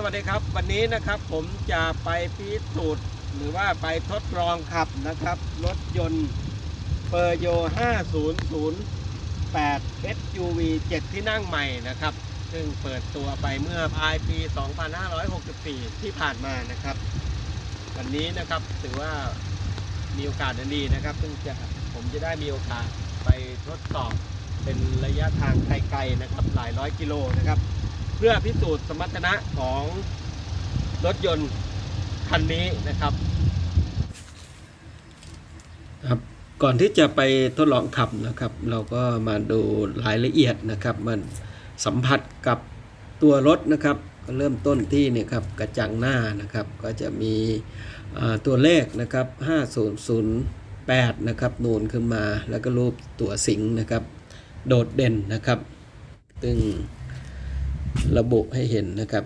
สวัสดีครับ วันนี้นะครับผมจะไปพิสูจน์หรือว่าไปทดลองขับนะครับ รถยนต์เปอร์โย 5008 SUV 7 ที่นั่งใหม่นะครับ ซึ่งเปิดตัวไปเมื่อปลายปี 2564 ที่ผ่านมานะครับ วันนี้นะครับถือว่ามีโอกาสดีนะครับ ซึ่งจะผมจะได้มีโอกาสไปทดสอบเป็นระยะทางไกลๆนะครับ หลายร้อยกิโลนะครับ เพื่อพิสูจน์สมรรถนะของรถยนต์คันนี้นะครับ ครับก่อนที่จะไปทดลองขับนะครับ เราก็มาดูรายละเอียดนะครับ มันสัมผัสกับตัวรถนะครับก็เริ่มต้นที่เนี่ยครับกระจังหน้านะครับ ก็จะมีตัวเลขนะครับ 5008 นะครับ นูนขึ้นมาแล้วก็รูปตัวสิงนะครับ โดดเด่นนะครับซึ่ง ระบุให้เห็นนะครับ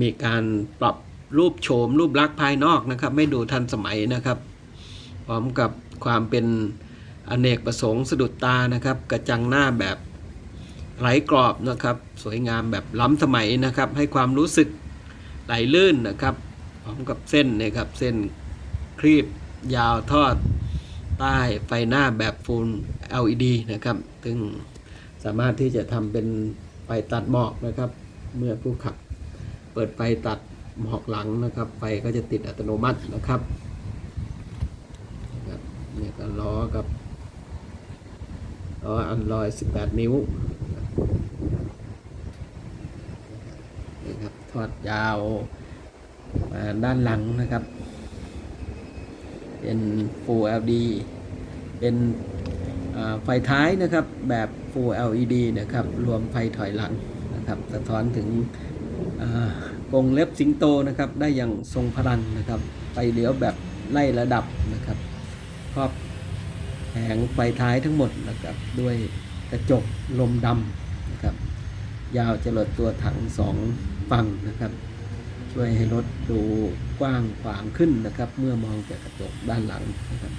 มีการปรับรูปโฉมรูปลักษณ์ภายนอกนะครับ ไม่ดูทันสมัยนะครับ พร้อมกับความเป็นอเนกประสงค์สะดุดตานะครับ กระจังหน้าแบบไร้กรอบนะครับ สวยงามแบบล้ำสมัยนะครับ ให้ความรู้สึกไหลลื่นนะครับ พร้อมกับเส้นนะครับเส้นครีบยาวทอด ใต้ไฟหน้าแบบฟูล LED นะครับ ซึ่งสามารถที่จะทำเป็นไฟตัดหมอกนะครับ เมื่อผู้ขับเปิดไฟตัดหมอกหลังนะครับ ไฟก็จะติดอัตโนมัตินะครับเนี่ยก็ล้อกับล้ออันลอย 18 นิ้วนะครับทอดยาวมาด้านหลังนะครับ เป็น Full LED เป็นไฟท้ายนะครับแบบ Full LED นะครับรวมไฟถอยหลังนะครับสะท้อนถึงกรงเล็บสิงโตนะครับได้อย่างทรงพลังนะครับไฟเลี้ยวแบบไล่ระดับนะครับครอบแผงไฟท้ายทั้งหมดนะครับด้วยกระจกลมดำนะครับยาวจรดตัวถังสองฝั่งนะครับ ช่วยให้รถดูกว้างขวางขึ้นนะครับ เมื่อมองจากกระจกด้านหลังนะครับ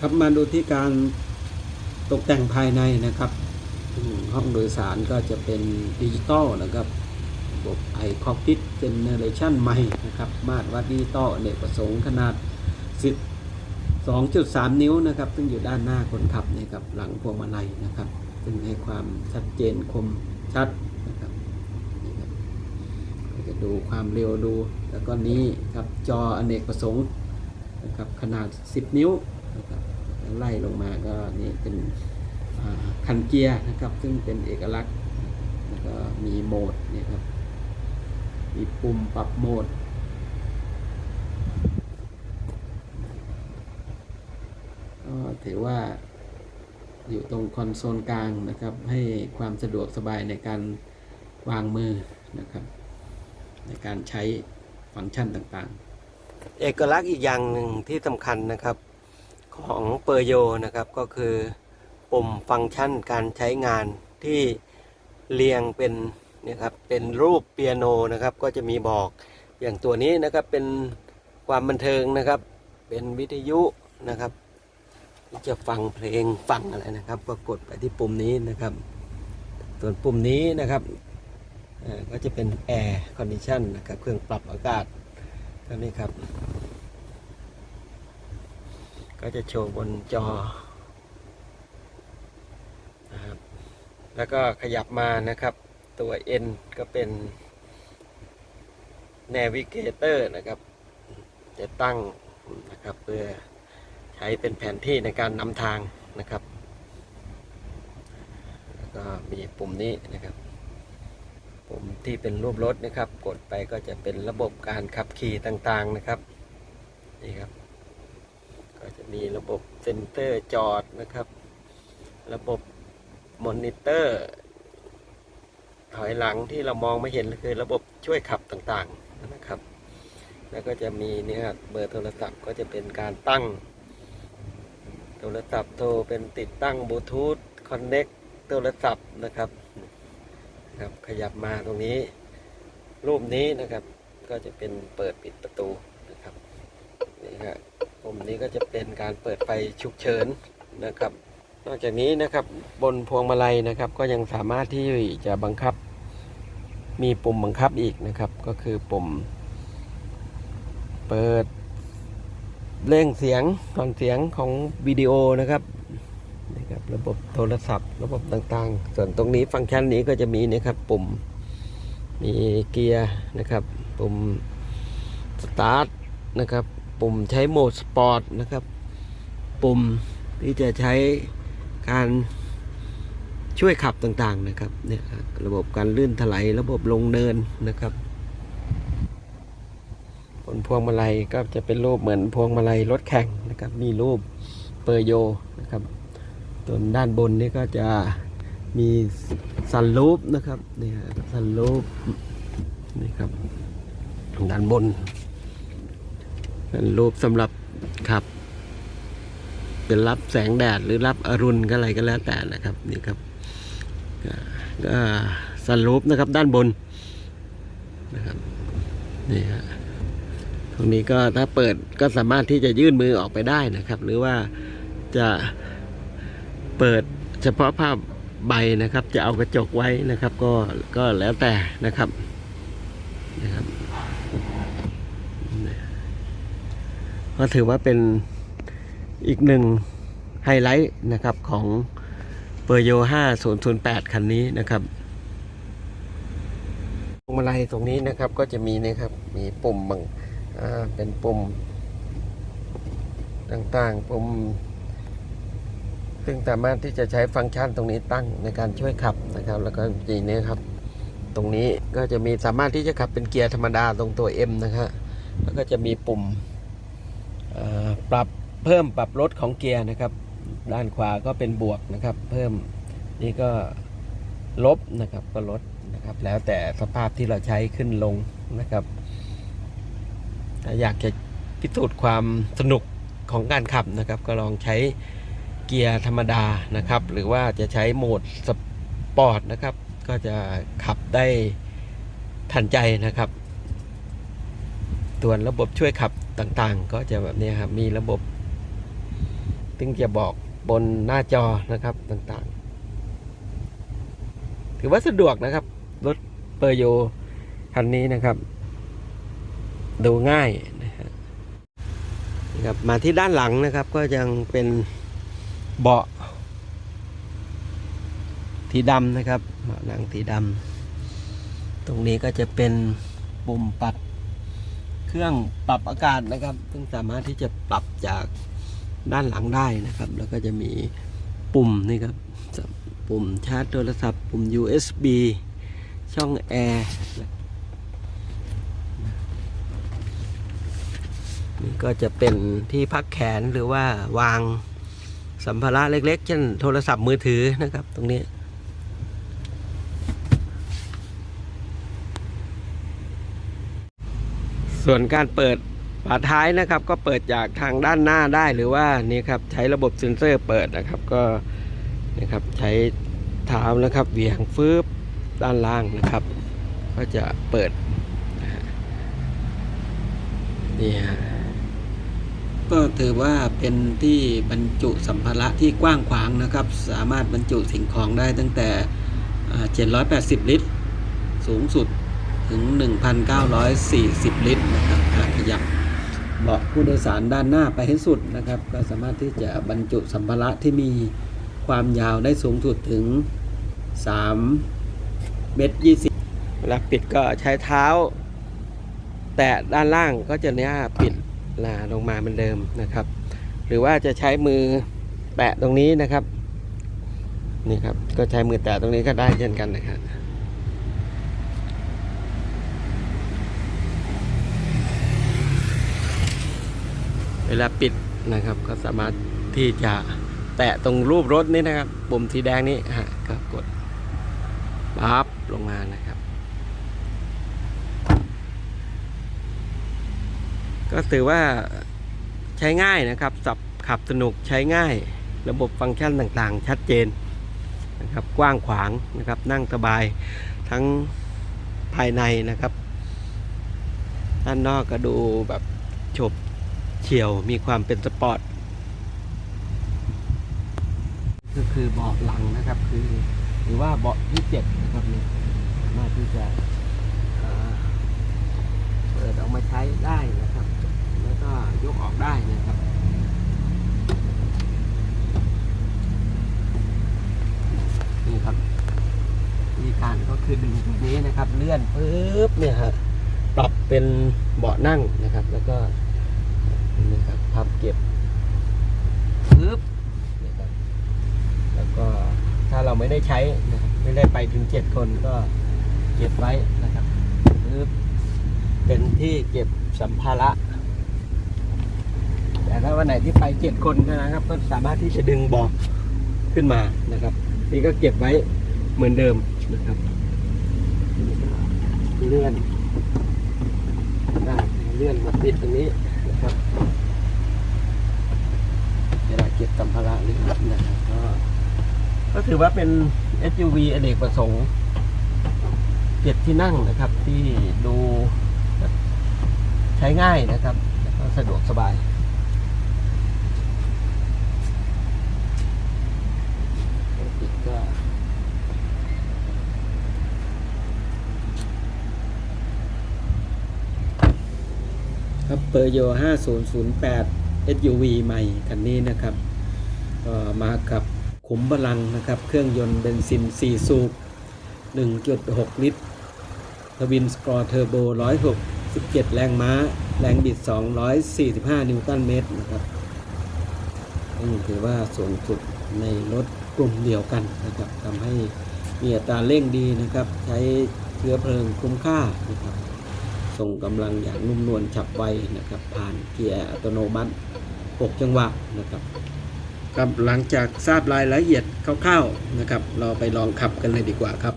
ครับมาดูที่การตกแต่งภายในนะครับ ห้องโดยสารก็จะเป็นดิจิตอลนะครับระบบไอคอกพิทเจเนเรชันใหม่นะครับ มาตรวัดดิจิตอลเนกประสงค์ขนาด 12.3 นิ้วนะครับ ซึ่งอยู่ด้านหน้าคนขับเนี่ยครับหลังพวงมาลัยนะครับ ซึ่งให้ความชัดเจนคมชัดนะครับจะดูความเร็วดู แล้วก็นี้ครับจออเนกประสงค์นะครับขนาด 10 นิ้วนะครับไล่ลงมาก็นี่เป็น คันเกียร์นะครับ ซึ่งเป็นเอกลักษณ์แล้วก็มีโหมดเนี่ยครับ มีปุ่มปรับโหมด ก็ถือว่าอยู่ตรงคอนโซลกลางนะครับ ให้ความสะดวกสบายในการวางมือนะครับ ในการใช้ฟังก์ชันต่างๆ เอกลักษณ์อีกอย่างหนึ่งที่สำคัญนะครับของเปอร์โยนะครับก็คือ ปุ่มฟังก์ชันการใช้งานที่เรียงเป็นเนี่ยครับเป็นรูปเปียโนนะครับก็จะมีบอกอย่างตัวนี้นะครับเป็นความบันเทิงนะครับ เป็นวิทยุนะครับที่จะฟังเพลงฟังอะไรนะครับ ก็กดไปที่ปุ่มนี้นะครับ ส่วนปุ่มนี้นะครับก็จะเป็นแอร์คอนดิชันนะครับเครื่องปรับอากาศก็นี่ครับ ก็จะโชว์บนจอนะครับ แล้วก็ขยับมานะครับ ตัว N ก็เป็น Navigator นะครับ จะตั้งนะครับ เพื่อใช้เป็นแผนที่ในการนำทางนะครับ แล้วก็มีปุ่มนี้นะครับ ปุ่มที่เป็นรูปรถนะครับ กดไปก็จะเป็นระบบการขับขี่ต่างๆนะครับนี่ครับ ก็จะมีระบบเซ็นเตอร์จอดนะครับ ระบบ มอนิเตอร์ ถอยหลังที่เรามองไม่เห็นคือระบบช่วยขับต่างๆนะครับ แล้วก็จะมีเนี่ยครับเบอร์โทรศัพท์ก็จะเป็นการตั้ง โทรศัพท์โทรเป็นติดตั้งบลูทูธคอนเน็กโทรศัพท์นะครับครับ ขยับมาตรงนี้ รูปนี้นะครับ ก็จะเป็นเปิดปิดประตูนะครับนี่ฮะปุ่มนี้ก็จะเป็นการเปิดไฟฉุกเฉินนะครับ นอกจากนี้นะครับบนพวงมาลัยนะครับ ก็ยังสามารถที่จะบังคับมีปุ่มบังคับอีกนะครับ ก็คือปุ่ม เปิดเร่งเสียงฟังเสียงของวิดีโอนะครับนะครับ ระบบโทรศัพท์ ระบบต่างๆ ส่วนตรงนี้ฟังก์ชันนี้ก็จะมีนะครับปุ่มมีเกียร์นะครับ ปุ่มสตาร์ทนะครับ ปุ่มใช้โหมดสปอร์ตนะครับ ปุ่มที่จะใช้ การช่วยขับต่างๆนะครับเนี่ยครับระบบการลื่นถลายระบบลงเนินนะครับบนพวงมาลัยก็จะเป็นรูปเหมือนพวงมาลัยรถแข่งนะครับมีรูปเปอร์โยนะครับส่วนด้านบนนี่ก็จะมีซันรูปนะครับนี่ฮะซันรูปนี่ครับด้านบนซันรูปสำหรับขับ เป็นรับแสงแดดหรือรับอรุณก็อะไรก็แล้วแต่นะครับนี่ครับก็สรูปนะครับด้านบนนะครับนี่ฮะตรงนี้ก็ถ้าเปิดก็สามารถที่จะยื่นมือออกไปได้นะครับ หรือว่าจะเปิดเฉพาะภาพใบนะครับ จะเอากระจกไว้นะครับ ก็ก็แล้วแต่นะครับนะครับ ก็ถือว่าเป็น อีกหนึ่งไฮไลท์นะครับของเปอร์โย5008 คันนี้นะครับพวงมาลัยตรงนี้นะครับก็จะมีนะครับมีปุ่มบางเป็นปุ่มต่างๆ ปุ่ม ซึ่งสามารถที่จะใช้ฟังก์ชันตรงนี้ตั้งในการช่วยขับนะครับ แล้วก็จีนี้ครับ ตรงนี้ก็จะมีสามารถที่จะขับเป็นเกียร์ธรรมดาตรงตัว M นะครับแล้วก็จะมีปุ่มปรับ เพิ่มปรับลดของเกียร์นะครับ ด้านขวาก็เป็นบวกนะครับ เพิ่มนี่ก็ลบนะครับก็ลดนะครับ แล้วแต่สภาพที่เราใช้ขึ้นลงนะครับถ้าอยากจะพิสูจน์ความสนุกของการขับนะครับ ก็ลองใช้เกียร์ธรรมดานะครับ หรือว่าจะใช้โหมดสปอร์ตนะครับ ก็จะขับได้ทันใจนะครับส่วนระบบช่วยขับต่างๆ ก็จะแบบนี้ครับมีระบบ ซึ่งจะบอกบนหน้าจอนะครับต่างๆ ถือว่าสะดวกนะครับ รถเปอร์โยคันนี้นะครับ ดูง่ายนะครับนะครับมาที่ด้านหลังนะครับ ก็ยังเป็นเบาะสีดำนะครับเบาะหนังสีดำตรงนี้ก็จะเป็นปุ่มปรับเครื่องปรับอากาศนะครับ ซึ่งสามารถที่จะปรับจาก ด้านหลังได้นะครับ แล้วก็จะมีปุ่มนี่ครับปุ่มชาร์จโทรศัพท์ ปุ่ม USB ช่องแอร์นี่ก็จะเป็นที่พักแขนหรือว่าวางสัมภาระเล็ก ๆ เช่นโทรศัพท์มือถือนะครับ ตรงนี้ส่วนการเปิด ฝาท้ายนะครับก็เปิดจากทางด้านหน้าได้หรือว่านี่ครับใช้ระบบเซ็นเซอร์เปิดนะครับก็นะครับใช้เท้านะครับเหวี่ยงฟืบด้านล่างนะครับ ก็จะเปิดนี่ฮะก็ถือว่าเป็นที่บรรจุสัมภาระที่กว้างขวางนะครับ สามารถบรรจุสิ่งของได้ตั้งแต่อ่า780 ลิตร สูงสุดถึง 1,940 ลิตรนะครับหากขยับ เบาะผู้โดยสารด้านหน้าไปให้สุดนะครับ ก็สามารถที่จะบรรจุสัมภาระที่มีความยาวได้สูงสุดถึง 3 เมตร 20 เวลาปิดก็ใช้เท้า แตะด้านล่างก็จะเนี้ยปิดลาลงมาเหมือนเดิมนะครับ หรือว่าจะใช้มือแตะตรงนี้นะครับนี่ครับก็ใช้มือแตะตรงนี้ก็ได้เช่นกันนะครับ ลาปิดนะครับก็สามารถที่จะแตะตรงรูปรถนี้นะครับ ปุ่มสีแดงนี้ฮะก็กดปั๊บลงมานะครับ ก็ถือว่าใช้ง่ายนะครับสับขับสนุกใช้ง่าย ระบบฟังก์ชันต่างๆ ชัดเจนนะครับกว้างขวางนะครับนั่งสบายทั้งภายในนะครับ ด้านนอกก็ดูแบบฉบ เฉียวมีความเป็นสปอร์ตก็คือเบาะหลังนะครับคือหรือว่าเบาะที่เจ็ดนะครับเนี่ยสามารถที่จะเออเปิดออกมาใช้ได้นะครับ แล้วก็ยกออกได้นะครับนี่ครับวิธีการก็คือดึงตัวนี้นะครับ เลื่อนปุ๊บเนี่ยฮะปรับเป็นเบาะนั่งนะครับ แล้วก็ พับเก็บปุ๊บนี่ครับแล้วก็ถ้าเราไม่ได้ใช้นะครับไม่ได้ไปถึงเจ็ดคนก็เก็บไว้นะครับปึ๊บเป็นที่เก็บสัมภาระแต่ถ้าวันไหนที่ไปเจ็ดคนนะครับ ก็สามารถที่จะดึงบอกขึ้นมานะครับ นี่ก็เก็บไว้เหมือนเดิมนะครับเลื่อนได้เลื่อนมาติดตรงนี้นะครับ ก็บสัมภาระหรือนะครับก็ก็ถือว่าเป็น SUV อเนกประสงค์เจ็ดที่นั่งนะครับ ที่ดูใช้ง่ายนะครับแล้วก็สะดวกสบายปิดก็ครับเปอร์โย5008 SUV ใหม่คันนี้นะครับ มากับขุมพลังนะครับ เครื่องยนต์เบนซิน 4 สูบ 1.6 ลิตรทวินสกอร์เทอร์โบ 167 แรงม้า แรงบิด 245 นิวตันเมตรนะครับนี่ถือว่าสูงสุดในรถกลุ่มเดียวกันนะครับทำให้มีอัตราเร่งดีนะครับ ใช้เชื้อเพลิงคุ้มค่านะครับ ส่งกำลังอย่างนุ่มนวลฉับไวนะครับ ผ่านเกียร์อัตโนมัติ 6 จังหวะนะครับ ครับหลังจากทราบรายละเอียดคร่าวๆนะครับ เราไปลองขับกันเลยดีกว่าครับ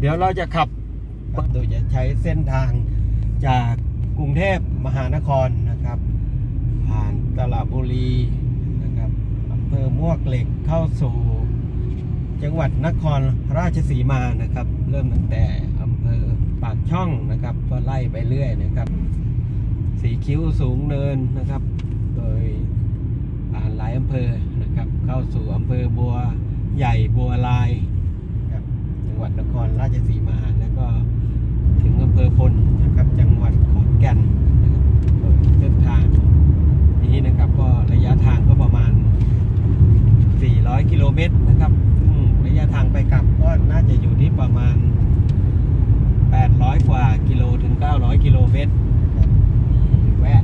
เดี๋ยวเราจะขับโดยจะใช้เส้นทางจากกรุงเทพมหานครนะครับ ผ่านตลาดบุรีนะครับอำเภอมวกเหล็กเข้าสู่จังหวัดนครราชสีมานะครับ เริ่มตั้งแต่อำเภอปากช่องนะครับก็ไล่ไปเรื่อยนะครับ สีคิ้วสูงเนินนะครับ โดย หลายอำเภอนะครับ เข้าสู่อำเภอบัวใหญ่บัวลายครับจังหวัดนครราชสีมาแล้วก็ถึงอำเภอพลนะครับจังหวัดขอนแก่นโดยเส้นทางนี้นะครับก็ระยะทางก็ประมาณ 400 กิโลเมตรนะครับซึ่งระยะทางไปกลับก็น่าจะอยู่ที่ประมาณ 800 กว่ากิโลถึง 900 กิโลเมตรนะครับมีแวะ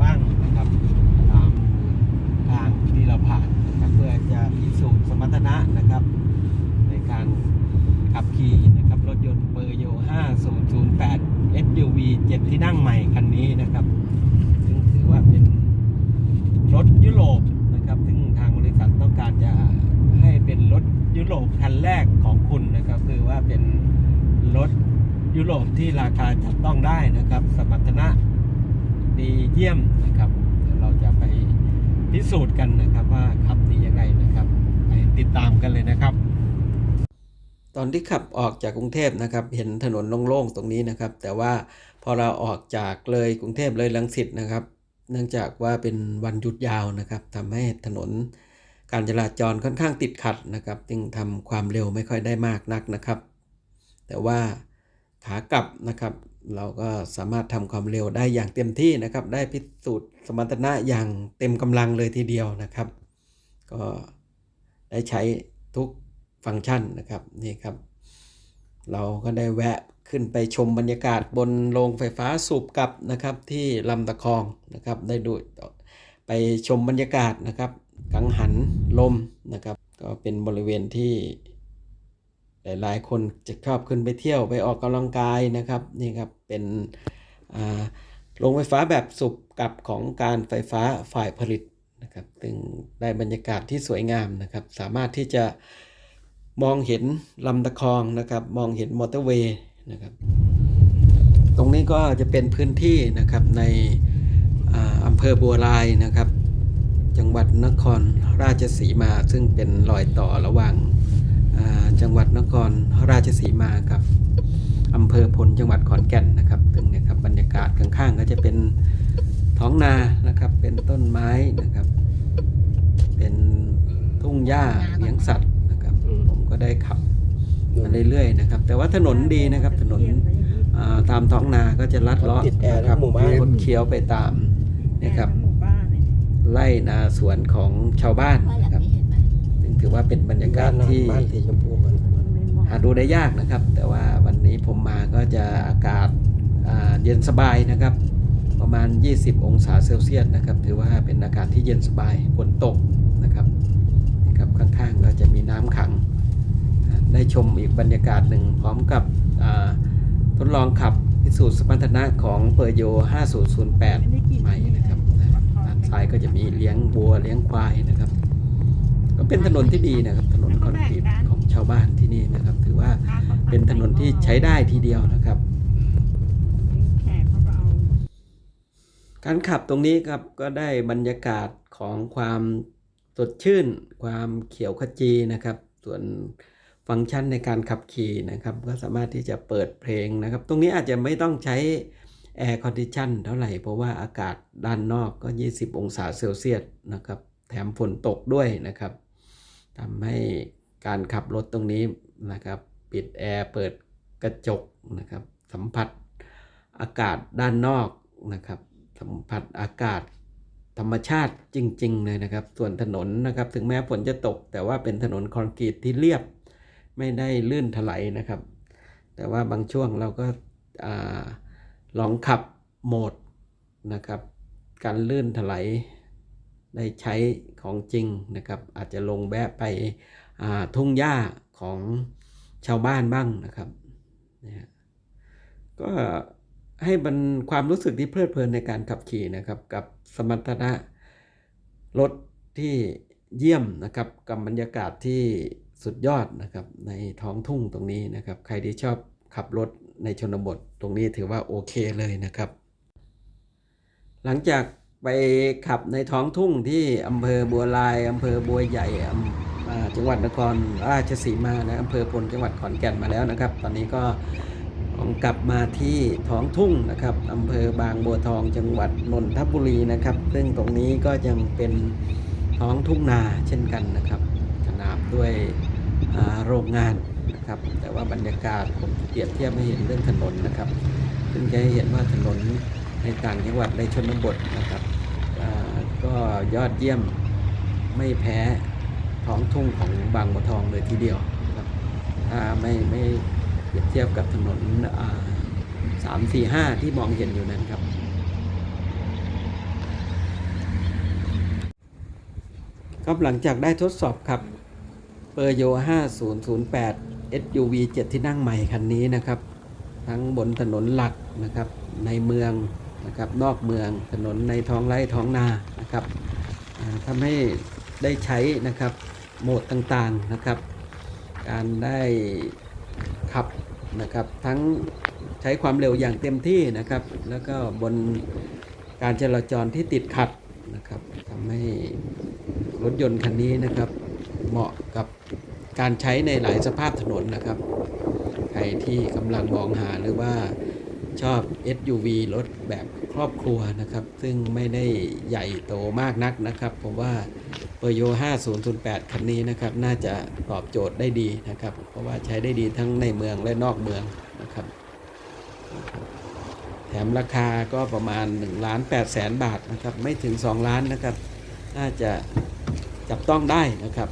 บ้างนะครับตามทางที่เรา ผ่านนะครับเพื่อจะพิสูจน์สมรรถนะนะครับ ในการขับขี่นะครับรถยนต์เบอร์โย5008 SUV 7 ที่นั่งใหม่คันนี้นะครับ ซึ่งถือว่าเป็นรถยุโรปนะครับ ซึ่งทางบริษัทต้องการจะให้เป็นรถยุโรปคันแรกของคุณนะครับ คือว่าเป็นรถยุโรปที่ราคาจับต้องได้นะครับ สมรรถนะดีเยี่ยมนะครับเดี๋ยวเราจะไป พิสูจน์กันนะครับว่าขับดียังไงนะครับไปติดตามกันเลยนะครับ ตอนที่ขับออกจากกรุงเทพนะครับ เห็นถนนโล่งๆตรงนี้นะครับ แต่ว่าพอเราออกจากเลยกรุงเทพเลยลังสิตนะครับ เนื่องจากว่าเป็นวันหยุดยาวนะครับทำให้ถนนการจราจรค่อนข้างติดขัดนะครับ จึงทำความเร็วไม่ค่อยได้มากนักนะครับ แต่ว่า ขากลับนะครับ เราก็สามารถทำความเร็วได้อย่างเต็มที่นะครับ ได้พิสูจน์สมรรถนะอย่างเต็มกำลังเลยทีเดียวนะครับ ก็ได้ใช้ทุกฟังก์ชันนะครับนี่ครับ เราก็ได้แวะขึ้นไปชมบรรยากาศบนโรงไฟฟ้าสูบกลับนะครับ ที่ลำตะคองนะครับ ได้ดูไปชมบรรยากาศนะครับ กังหันลมนะครับ ก็เป็นบริเวณที่ หลายๆ คนจะชอบขึ้นไปเที่ยวไปออกกำลังกายนะครับนี่ครับเป็นโรงไฟฟ้าแบบสูบกับของการไฟฟ้าฝ่ายผลิตนะครับซึ่งได้บรรยากาศที่สวยงามนะครับ สามารถที่จะมองเห็นลำตะคองนะครับ มองเห็นมอเตอร์เวย์นะครับ ตรงนี้ก็จะเป็นพื้นที่นะครับในอำเภอบัวลายนะครับ จังหวัดนครราชสีมาซึ่งเป็นรอยต่อระหว่าง จังหวัดนครราชสีมากับอำเภอพลจังหวัดขอนแก่นนะครับซึ่งเนะครับบรรยากาศข้างๆก็จะเป็นท้องนานะครับเป็นต้นไม้นะครับ เป็นทุ่งหญ้าเลี้ยงสัตว์นะครับอืมผมก็ได้ขับมาเรื่อยๆนะครับ แต่ว่าถนนดีนะครับถนนอ่าตามท้องนาก็จะลัดเลาะติดแอร์นะทั้ครับงหมู่บ้านคดเคี้ยวไปตามนะครับหมู่บ้านเนี่ยไล่นาสวนของชาวบ้าน ถือว่าเป็นบรรยากาศที่บ้านสีชมพูมันมันไม่เหมาะหาดูได้ยากนะครับ แต่ว่าวันนี้ผมมาก็จะอากาศอ่าเย็นสบายนะครับ ประมาณ 20 องศาเซลเซียสนะครับ ถือว่าเป็นอากาศที่เย็นสบายฝนตกนะครับนะครับข้างๆก็จะมีน้ำขังอ่าได้ชมอีกบรรยากาศหนึ่งพร้อมกับอ่าทดลองขับพิสูจน์สมรรถนะของเปอร์โย 5008ใหม่นะครับนะด้านซ้ายก็จะมีเลี้ยงวัวเลี้ยงควายนะครับ ก็เป็นถนนที่ดีนะครับ ถนนคอนกรีตของชาวบ้านที่นี่นะครับ ถือว่าเป็นถนนที่ใช้ได้ทีเดียวนะครับกาก็เอาการขับตรงนี้ครับก็ได้บรรยากาศของความสดชื่น ความเขียวขจีนะครับ ส่วนฟังก์ชันในการขับขี่นะครับ ก็สามารถที่จะเปิดเพลงนะครับ ตรงนี้อาจจะไม่ต้องใช้แอร์คอนดิชันเท่าไหร่ เพราะว่าอากาศด้านนอกก็ 20 องศาเซลเซียสนะครับ แถมฝนตกด้วยนะครับ ทำให้การขับรถตรงนี้นะครับ ปิดแอร์เปิดกระจกนะครับ สัมผัสอากาศด้านนอกนะครับ สัมผัสอากาศธรรมชาติจริง ๆ เลยนะครับ ส่วนถนนนะครับ ถึงแม้ฝนจะตก แต่ว่าเป็นถนนคอนกรีตที่เรียบไม่ได้ลื่นถลายนะครับ แต่ว่าบางช่วงเราก็ลองขับโหมดนะครับ การลื่นถลาย ได้ใช้ของจริงนะครับ อาจจะลงแวะไปทุ่งหญ้าของชาวบ้านบ้างนะครับนะฮะก็ให้มันความรู้สึกที่เพลิดเพลินในการขับขี่นะครับ กับสมรรถนะรถที่เยี่ยมนะครับกับบรรยากาศที่สุดยอดนะครับในท้องทุ่งตรงนี้นะครับ ใครที่ชอบขับรถในชนบทตรงนี้ถือว่าโอเคเลยนะครับ หลังจาก ไปขับในท้องทุ่งที่อำเภอบัวลายอำเภอบัวใหญ่จังหวัดนครราชสีมานะอำเภอพลจังหวัดขอนแก่นมาแล้วนะครับ ตอนนี้ก็กลับมาที่ท้องทุ่งนะครับอำเภอบางบัวทองจังหวัดนนทบุรีนะครับ ซึ่งตรงนี้ก็ยังเป็นท้องทุ่งนาเช่นกันนะครับขนาบด้วยโรงงานนะครับ แต่ว่าบรรยากาศผมเปรียบเทียบให้เห็นเรื่องถนนนะครับซึ่งจะให้เห็นว่าถนน ในต่างจังหวัดในชนบทนะครับก็ยอดเยี่ยมไม่แพ้ท้องทุ่งของบางบัวทองเลยทีเดียวนะครับถ้าไม่ไม่เปรียบเทียบกับถนนสามสี่ห้าที่มองเห็นอยู่นั้นครับครับหลังจากได้ทดสอบครับเปอร์โย 5008 SUV 7 ที่นั่งใหม่คันนี้นะครับ ทั้งบนถนนหลักนะครับในเมือง นะครับนอกเมืองถนนในท้องไร่ท้องนานะครับทำให้ได้ใช้นะครับโหมดต่างๆนะครับ การได้ขับนะครับทั้งใช้ความเร็วอย่างเต็มที่นะครับ แล้วก็บนการจราจรที่ติดขัดนะครับทำให้รถยนต์คันนี้นะครับ เหมาะกับการใช้ในหลายสภาพถนนนะครับ ใครที่กำลังมองหาหรือว่า ชอบ SUV รถแบบครอบครัวนะครับ ซึ่งไม่ได้ใหญ่โตมากนักนะครับ ผมว่าเปอร์โย5008 คันนี้นะครับ น่าจะตอบโจทย์ได้ดีนะครับ เพราะว่าใช้ได้ดีทั้งในเมืองและนอกเมืองนะครับ แถมราคาก็ประมาณ1ล้าน8แสนบาทนะครับ ไม่ถึง 2 ล้านนะครับ น่าจะจับต้องได้นะครับ